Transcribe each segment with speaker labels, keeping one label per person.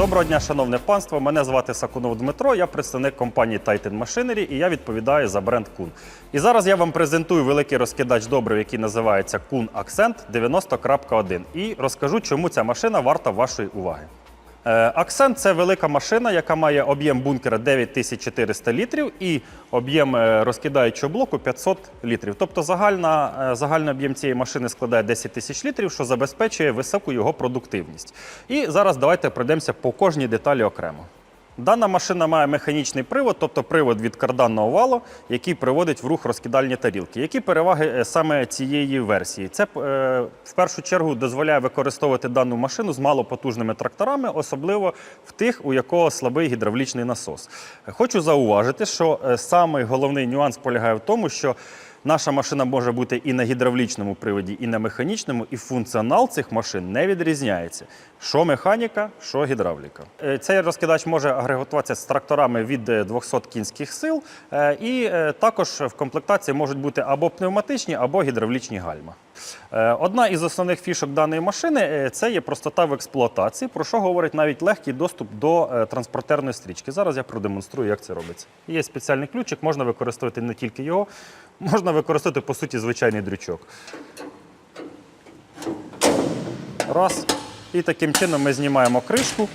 Speaker 1: Доброго дня, шановне панство. Мене звати Сакунов Дмитро. Я представник компанії Titan Machinery і я відповідаю за бренд Kun. І зараз я вам презентую великий розкидач добрив, який називається Kun Accent 90.1. І розкажу, чому ця машина варта вашої уваги. Е, Акцент це велика машина, яка має об'єм бункера 9400 літрів і об'єм е, розкидаючого блоку 500 літрів. Тобто загальна, е, загальний об'єм цієї машини складає 10 тисяч літрів, що забезпечує високу його продуктивність. І зараз давайте пройдемося по кожній деталі окремо. Дана машина має механічний привод, тобто привод від карданного валу, який приводить в рух розкидальні тарілки. Які переваги е, саме цієї версії? Це е, в першу чергу дозволяє використовувати дану машину з малопотужними тракторами, особливо в тих, у якого слабий гідравлічний насос. Хочу зауважити, що е, самий головний нюанс полягає в тому, що Наша машина може бути і на гідравлічному приводі, і на механічному, і функціонал цих машин не відрізняється. Що механіка, що гідравліка. Е, Цей розкидач може агрегатуватися з тракторами від е, 200 кінських сил, е, і е, також в комплектації можуть бути або пневматичні, або гідравлічні гальма. Е, Одна із основних фішок даної машини е, це є простота в експлуатації, про що говорить навіть легкий доступ до е, транспортерної стрічки. Зараз я продемонструю, як це робиться. Є спеціальний ключик, можна використовувати не тільки його, можна використовувати по суті звичайний дрючок. Раз. І таким чином ми знімаємо кришку,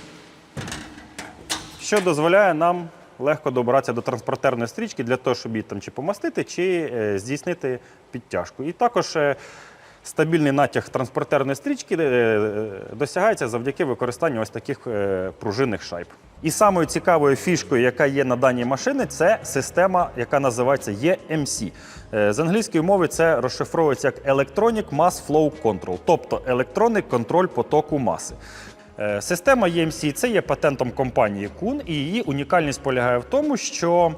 Speaker 1: що дозволяє нам легко добратися до транспортерної стрічки для того, щоб її там чи помастити, чи здійснити підтяжку. І також стабільний натяг транспортерної стрічки е, досягається завдяки використанню ось таких е, пружинних шайб. І самою цікавою фішкою, яка є на даній машині, це система, яка називається EMC. Е, З англійської мови це розшифровується як Electronic Mass Flow Control, тобто електронний контроль потоку маси. Система EMC це є патентом компанії Kun, і її унікальність полягає в тому, що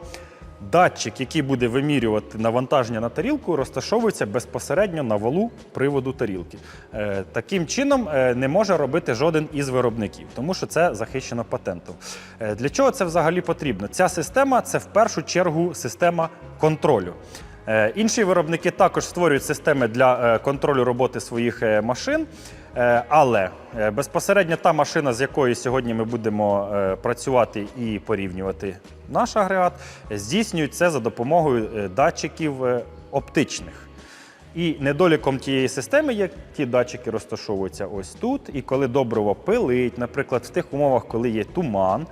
Speaker 1: датчик, який буде вимірювати навантаження на тарілку, розташовується безпосередньо на валу приводу тарілки. Е, Таким чином е, не може робити жоден із виробників, тому що це захищено патентом. Е, Для чого це взагалі потрібно? Ця система це в першу чергу система контролю. Інші виробники також створюють системи для контролю роботи своїх машин. Е, Але е, безпосередньо та машина, з якою сьогодні ми будемо е, працювати і порівнювати наш агрегат, здійснюють це за допомогою датчиків оптичних. І недоліком тієї системи є ті датчики розташовуються ось тут. І коли добриво пилить, наприклад, в тих умовах, коли є туман,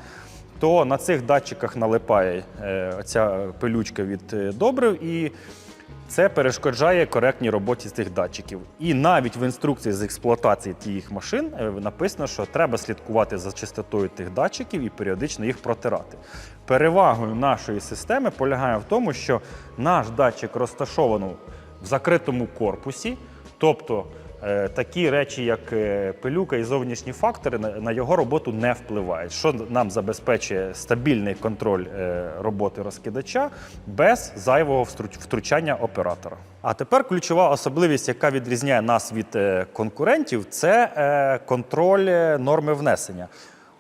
Speaker 1: то на цих датчиках налипає ця пилючка від добрив, і це перешкоджає коректній роботі цих датчиків. І навіть в інструкції з експлуатації тих машин е, написано, що треба слідкувати за чистотою тих датчиків і періодично їх протирати. Перевагою нашої системи полягає в тому, що наш датчик розташований в закритому корпусі, тобто такі речі, як е, пилюка і зовнішні фактори, на, його роботу не впливають, що нам забезпечує стабільний контроль е, роботи розкидача без зайвого втручання оператора. А тепер ключова особливість, яка відрізняє нас від е, конкурентів, це е, контроль е, норми внесення.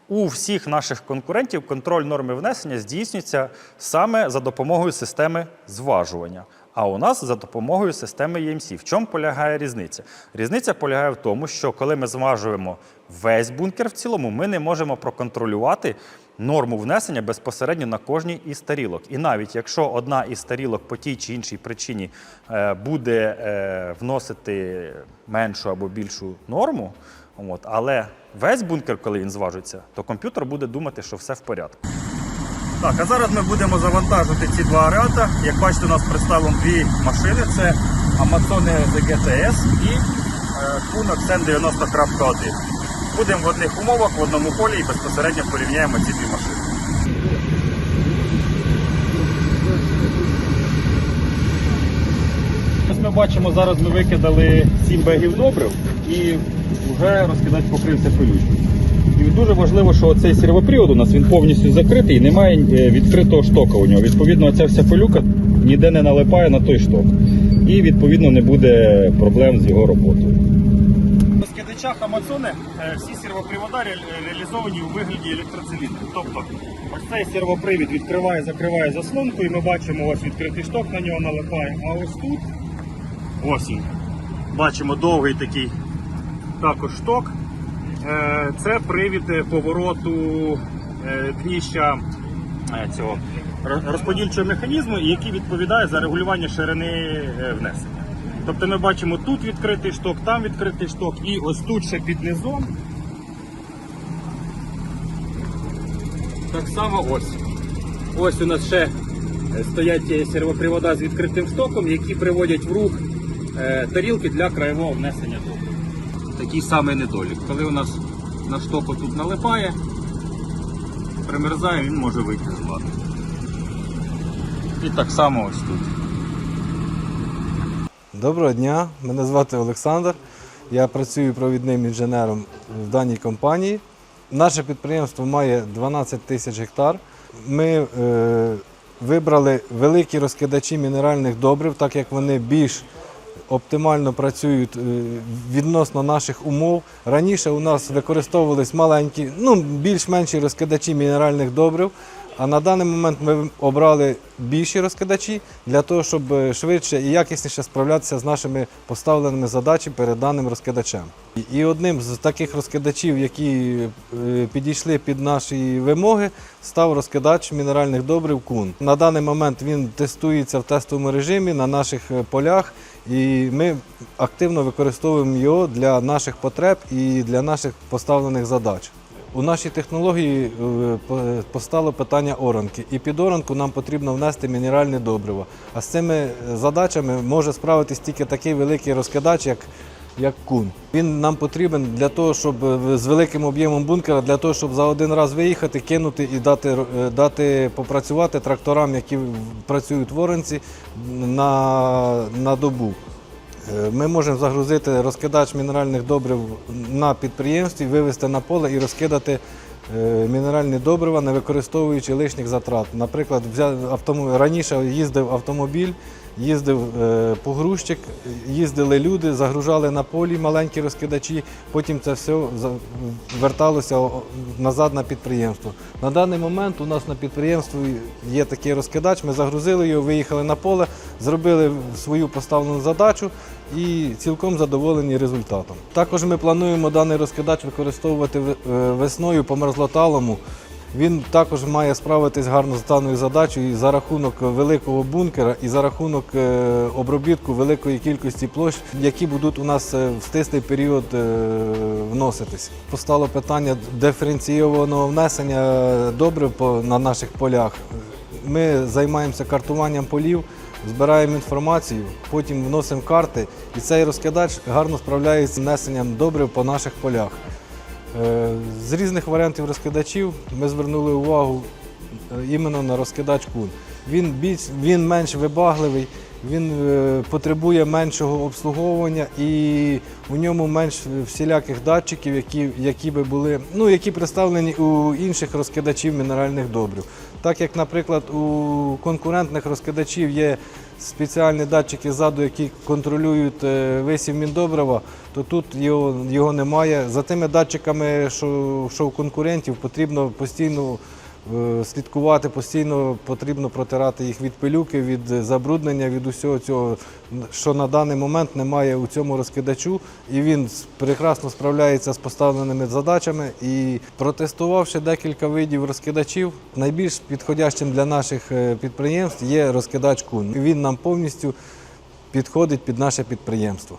Speaker 1: У всіх наших конкурентів контроль норми внесення здійснюється саме за допомогою системи зважування. А у нас за допомогою системи EMC. В чому полягає різниця? Різниця полягає в тому, що коли ми зважуємо весь бункер в цілому, ми не можемо проконтролювати норму внесення безпосередньо на кожній із тарілок. І навіть якщо одна із тарілок по тій чи іншій причині е, буде е, вносити меншу або більшу норму, але весь бункер, коли він зважується, то комп'ютер буде думати, що все в порядку. Так, а зараз ми будемо завантажувати ці два ареата. Як бачите, у нас представлено дві машини: це Amazon ZGTS і е, Kun Accent 90.1. Будемо в одних умовах, в одному полі і безпосередньо порівняємо ці дві машини. Ось ми бачимо, зараз ми викидали 7 бегів добрив і вже розкидач покрився пилючкою. І дуже важливо, що цей сервопривод у нас він повністю закритий і немає е, відкритого штока у нього. Відповідно, ця вся пилюка ніде не налипає на той шток. І відповідно не буде проблем з його роботою. На скидачах Амазони всі сервопривода реалізовані у вигляді електроциліндрів. Тобто ось цей сервопривід відкриває, закриває заслонку, і ми бачимо ось відкритий шток на нього налипає. А ось тут ось він. Бачимо довгий такий також шток. Е, Це привід повороту е, дніща е, цього розподільчого механізму, який відповідає за регулювання ширини внесення. Тобто ми бачимо тут відкритий шток, там відкритий шток, і ось тут ще під низом. Так само ось. Ось у нас ще стоять сервопривода з відкритим штоком, які приводять в рух тарілки для краєвого внесення. Такий самий недолік. Коли у нас на штоку тут налипає, примерзає, він може вийти з ладу. І так само ось тут.
Speaker 2: Доброго дня, мене звати Олександр. Я працюю провідним інженером в даній компанії. Наше підприємство має 12 тисяч гектар. Ми е, вибрали великі розкидачі мінеральних добрив, так як вони більш оптимально працюють е, відносно наших умов. Раніше у нас використовувались маленькі, ну більш-менші розкидачі мінеральних добрив. А на даний момент ми обрали більші розкидачі для того, щоб е, швидше і якісніше справлятися з нашими поставленими задачами перед даним розкидачем. І- одним з таких розкидачів, які е, підійшли під наші вимоги, став розкидач мінеральних добрив Кун. На даний момент він тестується в тестовому режимі на наших полях, і ми активно використовуємо його для наших потреб і для наших поставлених задач. У нашій технології е, постало питання оранки, і під оранку нам потрібно внести мінеральне добриво. А з цими е, задачами може справитись тільки такий великий розкидач, як, як кун. Він нам потрібен для того, щоб е, з великим об'ємом бункера, для того, щоб за один раз виїхати, кинути і дати, е, дати попрацювати тракторам, які працюють в оранці на, на добу. Е, Ми можемо загрузити розкидач мінеральних добрив на підприємстві, вивезти на поле і розкидати мінеральні добрива, не використовуючи лишніх затрат. Наприклад, раніше їздив автомобіль, їздив е, погрузчик, їздили люди, загружали на полі маленькі розкидачі, потім це все верталося назад на підприємство. На даний момент у нас на підприємстві є такий розкидач, ми загрузили його, виїхали на поле, зробили свою поставлену задачу і цілком задоволені результатом. Також ми плануємо даний розкидач використовувати е, весною по мерзлоталому. Він також має справитись гарно з даною задачею і за рахунок великого бункера і за рахунок е, обробітку великої кількості площ, які будуть у нас е, в стислий період е, вноситись. Постало питання диференційованого внесення добрив на наших полях. Ми займаємося картуванням полів, збираємо інформацію, потім вносимо карти, і цей розкидач гарно справляється з внесенням добрив по наших полях. Е, З різних варіантів розкидачів ми звернули увагу е, іменно на розкидач кун. Він, більш, він менш вибагливий, він е, потребує меншого обслуговування і у ньому менш всіляких датчиків, які, які би були, ну, які представлені у інших розкидачів мінеральних добрив. Так як, наприклад, у конкурентних розкидачів є спеціальні датчики ззаду, які контролюють е, висів міндобрива, то тут його, його немає. За тими датчиками, що, що у конкурентів, потрібно постійно слідкувати, постійно потрібно протирати їх від пилюки, від забруднення, від усього цього, що на даний момент немає у цьому розкидачу. І він прекрасно справляється з поставленими задачами. І протестувавши декілька видів розкидачів, найбільш підходящим для наших е, підприємств є розкидач Кун. Він нам повністю підходить під наше підприємство.